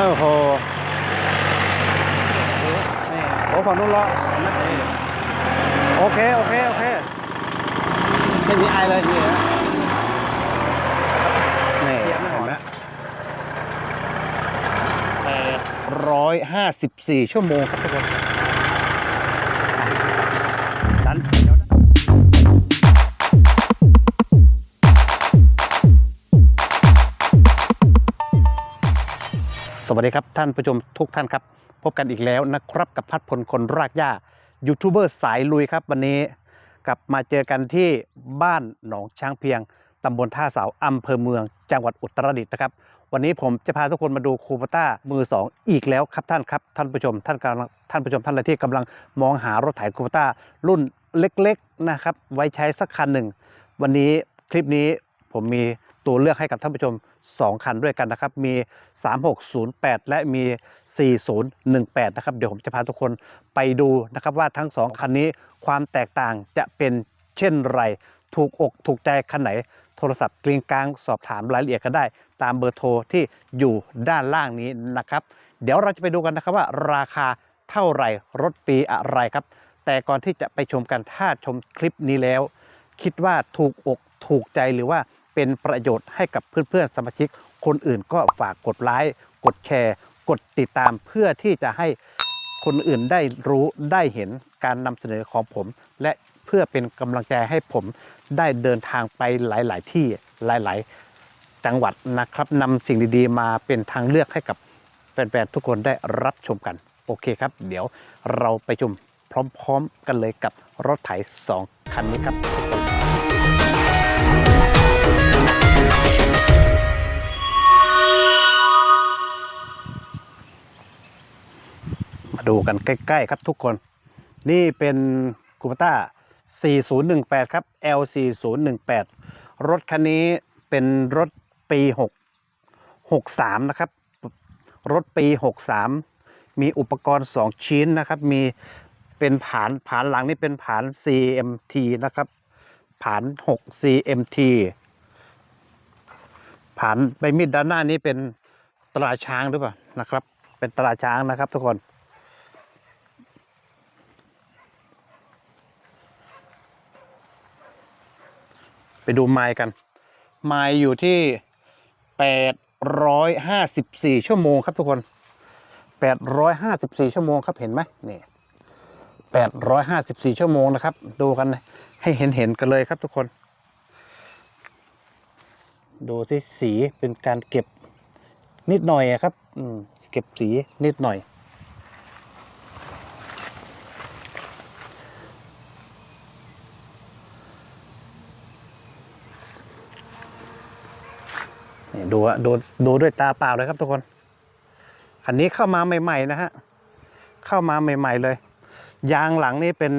โอ้โหนี่โอ้ฝั่งนู้นล้อนี่โอเค โอเค โอเค ไม่มีไอายเลยนี่นะนี่เทียบไม่หอเห็นนไหมแปดร้อยห้าสิบสี่ชั่วโมงครับทุกคนอะดัน สวัสดีครับท่านผู้ชมทุกท่านครับ พบกันอีกแล้วนะครับกับพัดพลคนรากหญ้ายูทูบเบอร์สายลุยครับ วันนี้กลับมาเจอกันที่บ้านหนองช้างเพียงตำบลท่าเสาอำเภอเมือง จังหวัดอุตรดิตถ์นะครับ วันนี้ผมจะพาทุกคนมาดูคูปต้ามือสองอีกแล้วครับท่านครับ ท่านผู้ชมท่านกำลังท่านผู้ชมท่านอะไรที่กำลังมองหารถไถคูปต้ารุ่นเล็กๆนะครับ ไว้ใช้สักคันหนึ่ง วันนี้คลิปนี้ผมมีตัวเลือกให้กับท่านผู้ชม 2 คันด้วยกันนะครับ มี 3608 และมี 4018 นะครับ เดี๋ยวผมจะพาทุกคนไปดูนะครับว่าทั้ง 2 คันนี้ความแตกต่างจะเป็นเช่นไร ถูกอกถูกใจคันไหน โทรศัพท์กริงกลางสอบถามรายละเอียดกันได้ ตามเบอร์โทรที่อยู่ด้านล่างนี้นะครับ เดี๋ยวเราจะไปดูกันนะครับว่าราคาเท่าไหร่รถปีอะไรครับ แต่ก่อนที่จะไปชมกันถ้าชมคลิปนี้แล้ว คิดว่าถูกอกถูกใจหรือว่า เป็นประโยชน์ให้กับเพื่อนๆสมาชิก คนอื่นก็ฝากกดไลค์กดแชร์ กดติดตามเพื่อที่จะให้คนอื่นได้รู้ได้เห็นการนำเสนอของผม และเพื่อเป็นกำลังใจให้ผมได้เดินทางไปหลาย ๆ ที่หลาย ๆ จังหวัดนะครับนำสิ่งดีๆ มาเป็นทางเลือกให้กับแฟน ๆ ทุกคนได้รับชมกัน โอเคครับ เดี๋ยวเราไปชมพร้อม ๆ กันเลยกับรถไถสองคันนี้ครับ กันใกล้ ๆ ครับทุกคน นี่เป็นคูปต้า 4018 ครับ L 4018 รถคันนี้เป็นรถปี 6 63 นะครับ รถปี 63 มีอุปกรณ์ 2 ชิ้นนะครับ มีเป็นผานผานหลังนี่เป็นผาน CMT นะครับ ผาน 6 CMT ผานใบมีดด้านหน้านี้เป็นตราช้างหรือเปล่านะครับ เป็นตราช้างนะครับทุกคน ไปดูไมล์กัน ไมล์อยู่ที่ 854 ชั่วโมงครับทุกคน 854 ชั่วโมงครับเห็นไหมนี่ 854 ชั่วโมงนะครับ ดูกันให้เห็นเห็นๆกันเลยครับทุกคน ดูที่สีเป็นการเก็บนิดหน่อยครับ อืม เก็บสีนิดหน่อย นี่ดูดูดูด้วยตาเปล่าเลยครับทุกคนคันนี้เข้ามาใหม่ ๆ นะฮะ เข้ามาใหม่ ๆ เลย ยางหลังนี่เป็น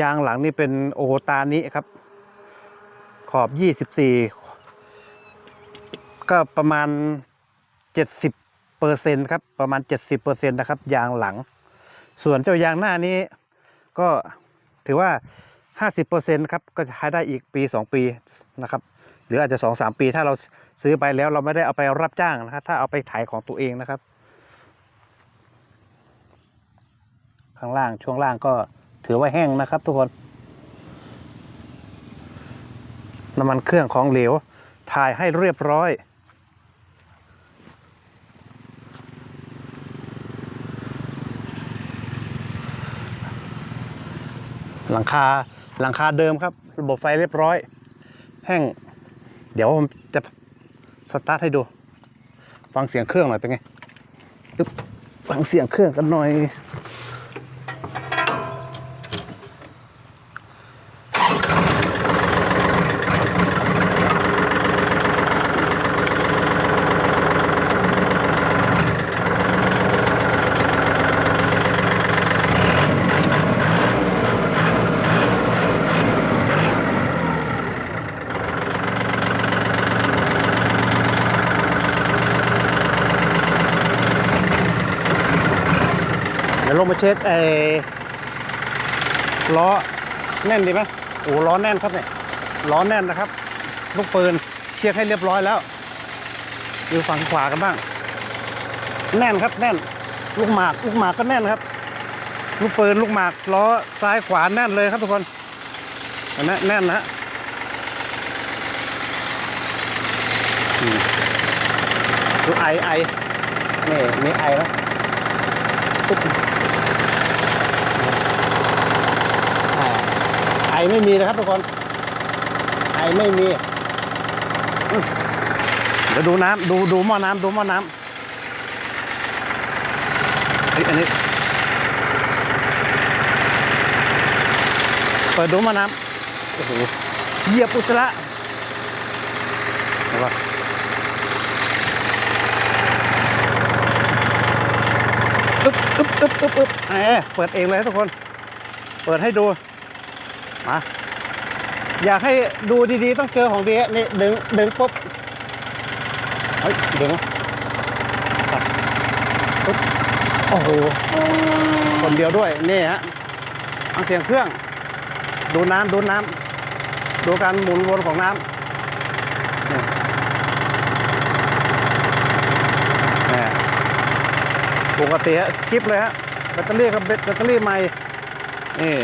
ยางหลังนี่เป็นโอตานิครับ ขอบยี่สิบสี่ก็ประมาณเจ็ดสิบเปอร์เซ็นครับ ประมาณเจ็ดสิบเปอร์เซ็นนะครับ ยางหลัง ส่วนเจ้ายางหน้านี้ก็ถือว่าห้าสิบเปอร์เซ็นครับ ก็ใช้ได้อีกปีสองปีนะครับ หรืออาจจะสองสามปีถ้าเราซื้อไปแล้วเราไม่ได้เอาไปรับจ้างนะครับถ้าเอาไปถ่ายของตัวเองนะครับ ข้างล่างช่วงล่างก็ถือว่าแห้งนะครับ ทุกคนน้ำมันเครื่องของเหลวถ่ายให้เรียบร้อยหลังคาหลังคาเดิมครับ ระบบไฟเรียบร้อย แห้ง เดี๋ยวผมจะสตาร์ทให้ดู ฟังเสียงเครื่องหน่อยเป็นไงฟังเสียงเครื่องกันหน่อย มาเช็คไอ้ล้อแน่นดีไหมโอ้ล้อแน่นครับเนี่ยล้อแน่นนะครับ ลูกปืนเช็คให้เรียบร้อยแล้วดูฝั่งขวากันบ้าง แน่นครับแน่น ลูกหมาก ลูกหมากก็แน่นครับ ลูกปืนลูกหมากล้อซ้ายขวาแน่นเลยครับทุกคนเห็นไหมแน่นนะฮะดูไอไอนี่มีไอแล้วปุ๊บอ่า ไอไม่มีนะครับทุกคนไอไม่มีเดี๋ยวดูน้ำดูดูหม้อน้ำดูหม้อน้ำเฮ้ยอันนี้เปิดดูหม้อน้ำโอ้โหเหยียบอุจจาระเห็นปะอึ๊บอึ๊บอึ๊บอึ๊บอึ๊บแหมเปิดเองเลยทุกคน เปิดให้ดู มา อยากให้ดูดีๆ ต้องเจอของดีนี่ดึงดึงปุ๊บเฮ้ยดึงอะปุ๊บโอ้โหคนเดียวด้วย นี่ฮะฟังเสียงเครื่อง ดูน้ำดูน้ำดูการหมุนวนของน้ำนี่ปกติฮะคลิปเลยฮะแบตเตอรี่กับแบตเตอรี่ใหม่นี่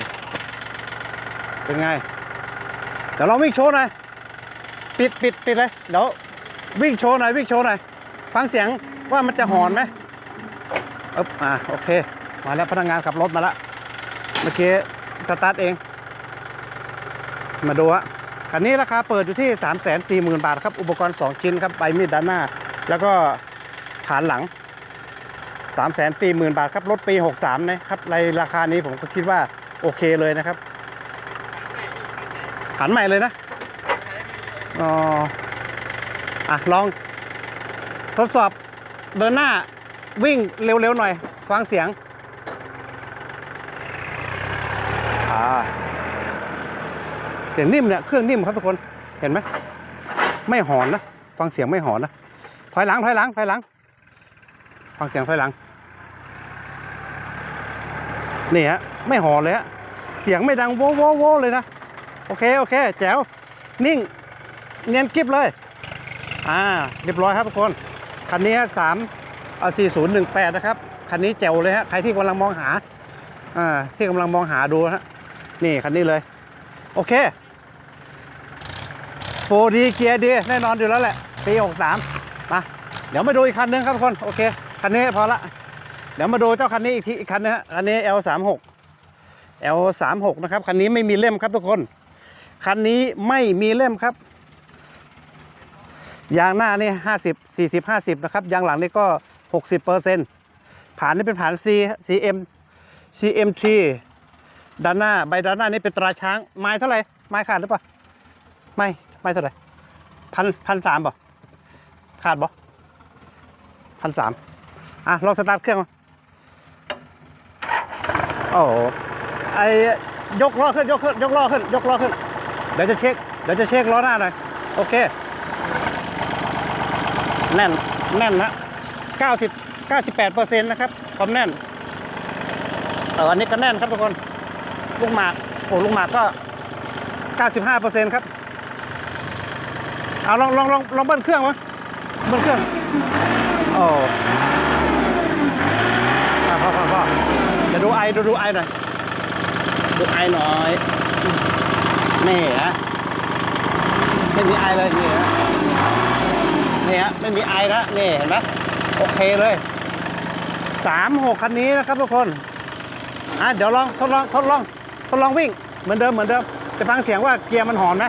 เป็นไง เดี๋ยวเราวิ่งโชว์หน่อย ปิดปิดปิดเลย เดี๋ยววิ่งโชว์หน่อยวิ่งโชว์หน่อย ฟังเสียงว่ามันจะหอนไหมอึ๊บอ่าโอเค มาแล้วพนักงานขับรถมาแล้วเมื่อกี้สตาร์ทเอง มาดูฮะคันนี้ราคาเปิดอยู่ที่ 3 4 0 0 0 0 บาทครับ อุปกรณ์ 2 ชิ้นครับใบมีดด้านหน้า แล้วก็ฐานหลัง 3 4 0 0 0 0 บาทครับ รถปี 63 นะครับในราคานี้ผมก็คิดว่าโอเคเลยนะครับ ฐานใหม่เลยนะ อ๋อ อะ ลอง ทดสอบเดินหน้าวิ่งเร็วๆหน่อย ฟังเสียง อ่า เสียงนิ่มเนี่ย เครื่องนิ่มครับทุกคน เห็นไหม ไม่หอนนะ ฟังเสียงไม่หอนนะ ถอยหลัง ถอยหลัง ถอยหลัง ฟังเสียงถอยหลัง นี่ฮะ ไม่หอนเลยฮะ เสียงไม่ดังโว้โว้โว้เลยนะ โอเค โอเค แจ๋ว นิ่ง เนียนกริบเลย อ่า เรียบร้อยครับทุกคน คันนี้สามสี่ศูนย์หนึ่งแปดนะครับ คันนี้แจ๋วเลยฮะ ใครที่กำลังมองหา อ่า ที่กำลังมองหาดูฮะ นี่คันนี้เลย โอเคโฟดีเกียร์ดีแน่นอนอยู่แล้วแหละปี63มา เดี๋ยวมาดูอีกคันนึงครับทุกคน โอเค คันนี้พอละ เดี๋ยวมาดูเจ้าคันนี้อีกทีอีกคันนะฮะ คันนี้ L36 L36 นะครับ คันนี้ไม่มีเล่มครับทุกคน คันนี้ไม่มีเล่มครับยางหน้านี่50 40 50นะครับยางหลังนี่ก็60เปอร์เซ็นต์ผ่านนี่เป็นผ่าน C CM CMT ด้านหน้าใบด้านหน้านี่เป็นตราช้างไม้เท่าไหร่ไม้ขาดหรือเปล่าไม่ไม่เท่าไหร่พันพันสามป่ขาดบ่พันสามอะลองสตาร์ทเครื่องมาโอ้โหไอยกล้อขึ้นยกขึ้นยกล้อขึ้นยกล้อขึ้น เดี๋ยวจะเช็คเดี๋ยวจะเช็คล้อหน้าหน่อยโอเค แน่นแน่นนะ90 98เปอร์เซ็นต์นะครับความแน่นเอออันนี้ก็แน่นครับทุกคนลูกหมากโอ้ลูกหมากก็ 95เปอร์เซ็นต์ครับเอาลองลองลองลองเบิ้ลเครื่องมั้ยเบิ้ลเครื่องโอ้พอพอพอเดี๋ยวดูไอดูดูไอหน่อยดูไอหน่อย นี่ฮะไม่มีไอเลยนี่ฮะนี่ฮะไม่มีไอนะนี่เห็นไหมโอเคเลยสามหกคันนี้นะครับทุกคนอะเดี๋ยวลองทดลองทดลองทดลองวิ่งเหมือนเดิมเหมือนเดิมจะฟังเสียงว่าเกียร์มันหอนไหม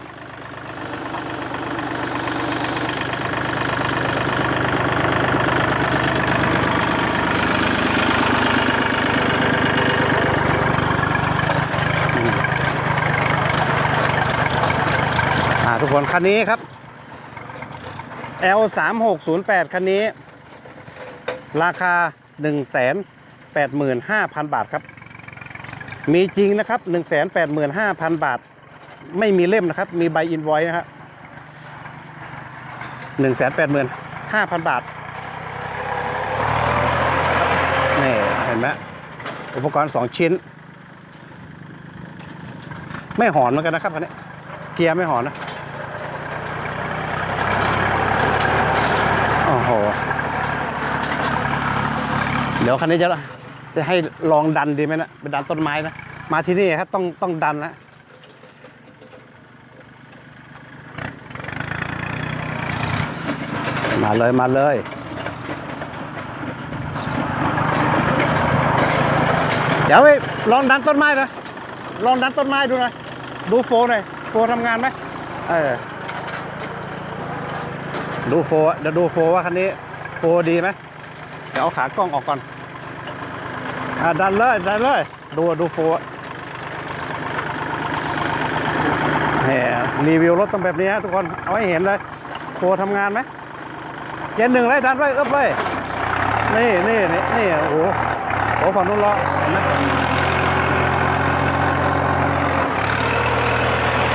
ทุกคนคันนี้ครับ L 3 6 0 8คันนี้ ราคา 1 8 5 0 0 0 บาทครับ มีจริงนะครับ 1 8 5 0 0 0 บาท ไม่มีเล่มนะครับ มีใบอินไวซ์นะครับ1 8 5 0 0 0บาทนี่เห็นไหมอุปกรณ์2ชิ้น ไม่หอนเหมือนกันนะครับคันนี้ เกียร์ไม่หอนนะ โอ้โห เดี๋ยวคันนี้จะจะให้ลองดันดีไหมนะไปดันต้นไม้นะมาที่นี่ครับต้องต้องดันนะมาเลยมาเลยเดี๋ยวไปลองดันต้นไม้นะลองดันต้นไม้ดูหน่อยดูโฟหน่อยโฟทำงานไหมเออดูโฟเดี๋ยวดูโฟว่าคันนี้โฟดีไหม ดี๋ยวเอาขากล้องออกก่อน อ่าดันเลยดันเลย ดูดูโฟแหมรีวิวรถต้องแบบนี้ฮะทุกคน เอาให้เห็นเลยโฟทำงานไหมเจนหนึ่งเลยดันไว้เอื้อเลย นี่นี่นี่นี่โอ้โหโอ้ฝั่งนู้นรอเห็นไหม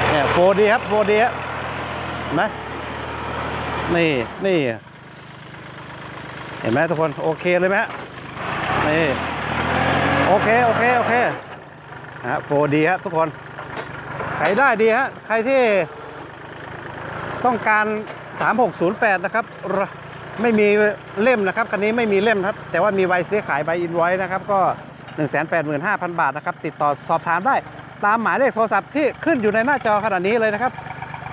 เนี่ยโฟดีครับโฟดีครับนไหมนี่นี่ เห็นไหมทุกคนโอเคเลยไหมฮะนี่โอเคโอเคโอเคฮะโฟดีครับทุกคนใช้ได้ดีฮะใครที่ต้องการ 3608 นะครับ ไม่มีเล่มนะครับคันนี้ไม่มีเล่มครับ แต่ว่ามีใบซื้อขายใบอินไว้นะครับ ก็ 185,000 บาทนะครับ ติดต่อสอบถามได้ ตามหมายเลขโทรศัพท์ที่ขึ้นอยู่ในหน้าจอขณะนี้เลยนะครับ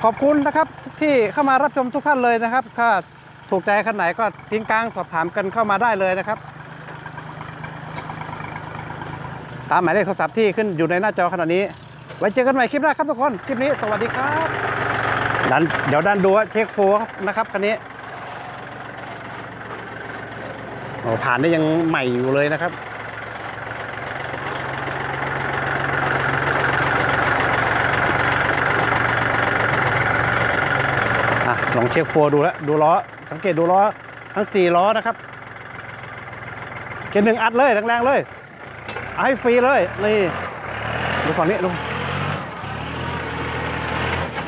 ขอบคุณนะครับที่เข้ามารับชมทุกท่านเลยนะครับถ้า ถูกใจคันไหนก็ทิ้งกลางสอบถามกันเข้ามาได้เลยนะครับ ตามหมายเลขโทรศัพท์ที่ขึ้นอยู่ในหน้าจอขณะนี้ ไว้เจอกันใหม่คลิปหน้าครับทุกคน คลิปนี้สวัสดีครับดันเดี๋ยวดันดูว่าเช็คโฟร์นะครับคันนี้โอ้ผ่านได้ยังใหม่อยู่เลยนะครับลองเช็คโฟดูแล้วดูล้อ สังเกตดูล้อทั้งสี่ล้อนะครับ เกียร์หนึ่งอัดเลยแรงๆเลยเอาให้ฟรีเลย นี่ดูฝั่งนี้ดู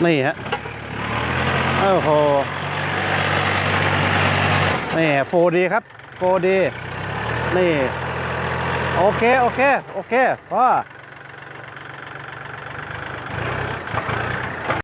นี่ฮะโอ้โหนี่โฟดีครับโฟดีนี่ โอเค โอเค โอเคพอ